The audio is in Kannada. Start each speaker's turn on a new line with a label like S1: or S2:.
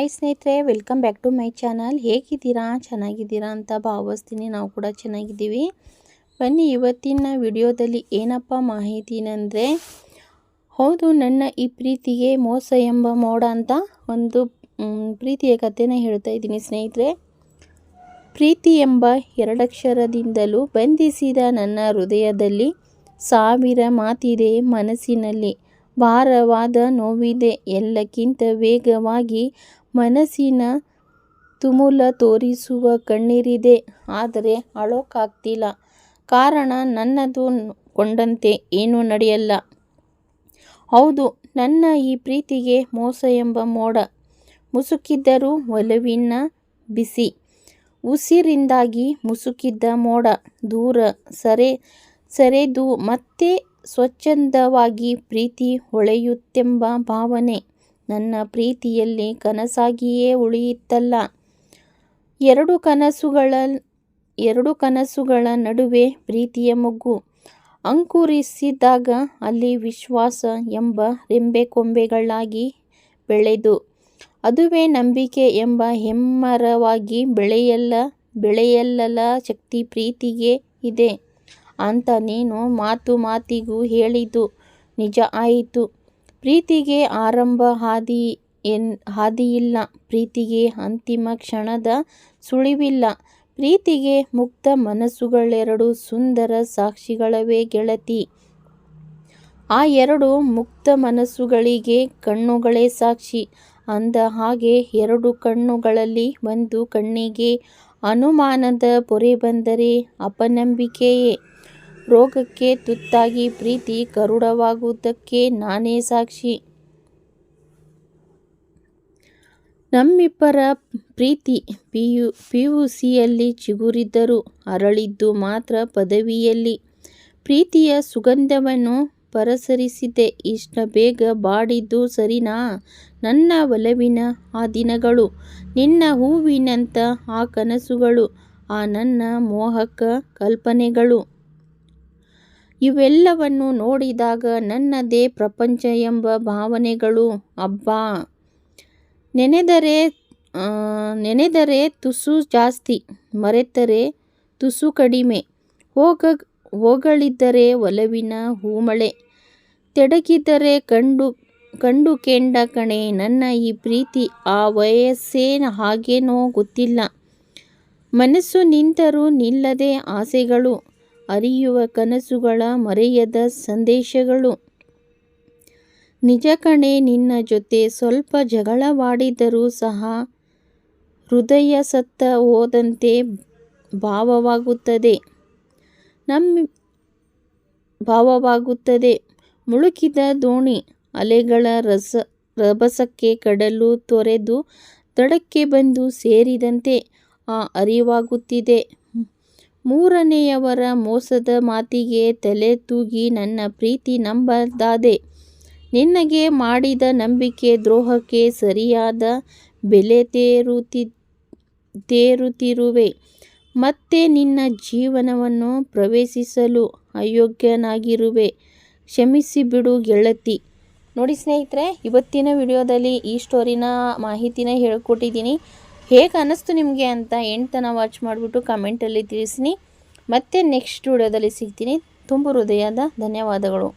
S1: ಹಾಯ್ ಸ್ನೇಹಿತರೆ welcome back to my channel ಹೇಗಿದ್ದೀರಾ? ಚೆನ್ನಾಗಿದ್ದೀರಾ ಅಂತ ಭಾವಿಸ್ತೀನಿ. ನಾವು ಕೂಡ ಚೆನ್ನಾಗಿದ್ದೀವಿ. ಬನ್ನಿ, ಇವತ್ತಿನ ವಿಡಿಯೋದಲ್ಲಿ ಏನಪ್ಪ ಮಾಹಿತಿನಂದರೆ, ಹೌದು, ನನ್ನ ಈ ಪ್ರೀತಿಗೆ ಮೋಸ ಎಂಬ ಮೋಡ ಅಂತ ಒಂದು ಪ್ರೀತಿಯ ಕಥೆನ ಹೇಳ್ತಾ ಇದ್ದೀನಿ ಸ್ನೇಹಿತರೆ. ಪ್ರೀತಿ ಎಂಬ ಎರಡಕ್ಷರದಿಂದಲೂ ಬಂಧಿಸಿದ ನನ್ನ ಹೃದಯದಲ್ಲಿ ಸಾವಿರ ಮಾತಿದೆ ಮನಸ್ಸಿನಲ್ಲಿ. ಭಾರವಾದ ನೋವಿದೆ. ಎಲ್ಲಕ್ಕಿಂತ ವೇಗವಾಗಿ ಮನಸ್ಸಿನ ತುಮುಲ ತೋರಿಸುವ ಕಣ್ಣೀರಿದೆ, ಆದರೆ ಅಳೋಕ್ಕಾಗ್ತಿಲ್ಲ ಕಾರಣ ನನ್ನದು ಕೊಂಡಂತೆ, ಏನೂ ನಡೆಯಲ್ಲ. ಹೌದು, ನನ್ನ ಈ ಪ್ರೀತಿಗೆ ಮೋಸ ಎಂಬ ಮೋಡ. ಮುಸುಕಿದ್ದರೂ ಒಲವಿನ ಬಿಸಿ. ಉಸಿರಿಂದಾಗಿ ಮುಸುಕಿದ್ದ ಮೋಡ. ದೂರ, ಸರೆ, ಸರೆದು ಮತ್ತೆ ಸ್ವಚ್ಛಂದವಾಗಿ ಪ್ರೀತಿ ಹೊಳೆಯುತ್ತೆಂಬ ಭಾವನೆ. ನನ್ನ ಪ್ರೀತಿಯಲ್ಲಿ ಕನಸಾಗಿಯೇ ಉಳಿಯಿತಲ್ಲ ಎರಡು ಕನಸುಗಳ ಎರಡು ಕನಸುಗಳ ನಡುವೆ ಪ್ರೀತಿಯ ಮೊಗ್ಗು ಅಂಕುರಿಸಿದಾಗ ಅಲ್ಲಿ ವಿಶ್ವಾಸ ಎಂಬ ರೆಂಬೆ ಕೊಂಬೆಗಳಾಗಿ ಬೆಳೆದು, ಅದುವೇ ನಂಬಿಕೆ ಎಂಬ ಹೆಮ್ಮರವಾಗಿ ಬೆಳೆಯಲ್ಲ, ಬೆಳೆಯಲ್ಲಲ ಶಕ್ತಿ ಪ್ರೀತಿಗೆ ಇದೆ. ಅಂತ ನೀನು ಮಾತು ಮಾತಿಗೂ ಹೇಳಿದ್ದು ನಿಜ ಆಯಿತು. ಪ್ರೀತಿಗೆ ಆರಂಭ ಹಾದಿ ಎನ್, ಹಾದಿಯಿಲ್ಲ. ಪ್ರೀತಿಗೆ ಅಂತಿಮ ಕ್ಷಣದ ಸುಳಿವಿಲ್ಲ. ಪ್ರೀತಿಗೆ ಮುಕ್ತ ಮನಸ್ಸುಗಳೆರಡು ಸುಂದರ ಸಾಕ್ಷಿಗಳವೇ ಗೆಳತಿ. ಆ ಎರಡು ಮುಕ್ತ ಮನಸ್ಸುಗಳಿಗೆ ಕಣ್ಣುಗಳೇ ಸಾಕ್ಷಿ. ಅಂದ ಹಾಗೆ ಎರಡು ಕಣ್ಣುಗಳಲ್ಲಿ ಒಂದು ಕಣ್ಣಿಗೆ ಅನುಮಾನದ ಪೊರೆ ಬಂದರೆ ಅಪನಂಬಿಕೆಯೇ. ರೋಗಕ್ಕೆ ತುತ್ತಾಗಿ ಪ್ರೀತಿ ಕರುಡವಾಗುವುದಕ್ಕೆ ನಾನೇ ಸಾಕ್ಷಿ. ನಮ್ಮಿಬ್ಬರ ಪ್ರೀತಿ ಪಿಯು ಪಿ ಯು ಸಿಯಲ್ಲಿ ಚಿಗುರಿದ್ದರು ಅರಳಿದ್ದು ಮಾತ್ರ ಪದವಿಯಲ್ಲಿ. ಪ್ರೀತಿಯ ಸುಗಂಧವನ್ನು ಪರಸರಿಸಿದೆ. ಇಷ್ಟ ಬೇಗ ಬಾಡಿದ್ದು ಸರಿನಾ? ನನ್ನ ಒಲವಿನ ಆ ದಿನಗಳು, ನಿನ್ನ ಹೂವಿನಂಥ ಆ ಕನಸುಗಳು, ಆ ನನ್ನ ಮೋಹಕ ಕಲ್ಪನೆಗಳು. ಇವೆಲ್ಲವನ್ನು ನೋಡಿದಾಗ ನನ್ನದೇ ಪ್ರಪಂಚ ಎಂಬ ಭಾವನೆಗಳು, ಅಬ್ಬಾ! ನೆನೆದರೆ ನೆನೆದರೆ ತುಸು ಜಾಸ್ತಿ, ಮರೆತರೆ ತುಸು ಕಡಿಮೆ. ಹೋಗ, ಹೋಗಳಿದ್ದರೆ ಒಲವಿನ ಹೂಮಳೆ. ತೆಡಗಿದರೆ ಕಂಡು ಕಂಡು ಕೆಂಡ ಕಣೆ. ನನ್ನ ಈ ಪ್ರೀತಿ ಆ ವಯಸ್ಸೇ ಹಾಗೇನೋ ಗೊತ್ತಿಲ್ಲ. ಮನಸ್ಸು ನಿಂತರೂ ನಿಲ್ಲದೆ ಆಸೆಗಳು. ಅರಿಯುವ ಕನಸುಗಳ ಮರೆಯದ ಸಂದೇಶಗಳು. ನಿಜ ಕಣೆ, ನಿನ್ನ ಜೊತೆ ಸ್ವಲ್ಪ ಜಗಳವಾಡಿದರೂ ಸಹ ಹೃದಯ ಸತ್ತ ಹೋದಂತೆ ಭಾವವಾಗುತ್ತದೆ. ನಮ್ಮ ಭಾವವಾಗುತ್ತದೆ. ಮುಳುಕಿದ ದೋಣಿ ಅಲೆಗಳ ರಸ, ರಭಸಕ್ಕೆ ಕಡಲು ತೊರೆದು, ದಡಕ್ಕೆ ಬಂದು ಸೇರಿದಂತೆ ಆ ಅರಿವಾಗುತ್ತಿದೆ. ಮೂರನೆಯವರ ಮೋಸದ ಮಾತಿಗೆ ತಲೆ ತೂಗಿ ನನ್ನ ಪ್ರೀತಿ ನಂಬದಾದೆ. ನಿನಗೆ ಮಾಡಿದ ನಂಬಿಕೆ ದ್ರೋಹಕ್ಕೆ ಸರಿಯಾದ ಬೆಲೆ ತೇರುತ್ತಿ ತೇರುತ್ತಿರುವೆ. ಮತ್ತೆ ನಿನ್ನ ಜೀವನವನ್ನು ಪ್ರವೇಶಿಸಲು ಅಯೋಗ್ಯನಾಗಿರುವೆ. ಕ್ಷಮಿಸಿಬಿಡು ಗೆಳತಿ. ನೋಡಿ ಸ್ನೇಹಿತರೆ, ಇವತ್ತಿನ ವಿಡಿಯೋದಲ್ಲಿ ಈ ಸ್ಟೋರಿನ ಮಾಹಿತಿನ ಹೇಳ್ಕೊಟ್ಟಿದ್ದೀನಿ. ಹೇಗೆ ಅನ್ನಿಸ್ತು ನಿಮಗೆ ಅಂತ ಎಂಟನ ವಾಚ್ ಮಾಡಿಬಿಟ್ಟು ಕಮೆಂಟಲ್ಲಿ ತಿಳಿಸಿ ಮತ್ತೆ ನೆಕ್ಸ್ಟ್ ವಿಡಿಯೋದಲ್ಲಿ ಸಿಗ್ತೀನಿ. ತುಂಬ ಹೃದಯದ ಧನ್ಯವಾದಗಳು.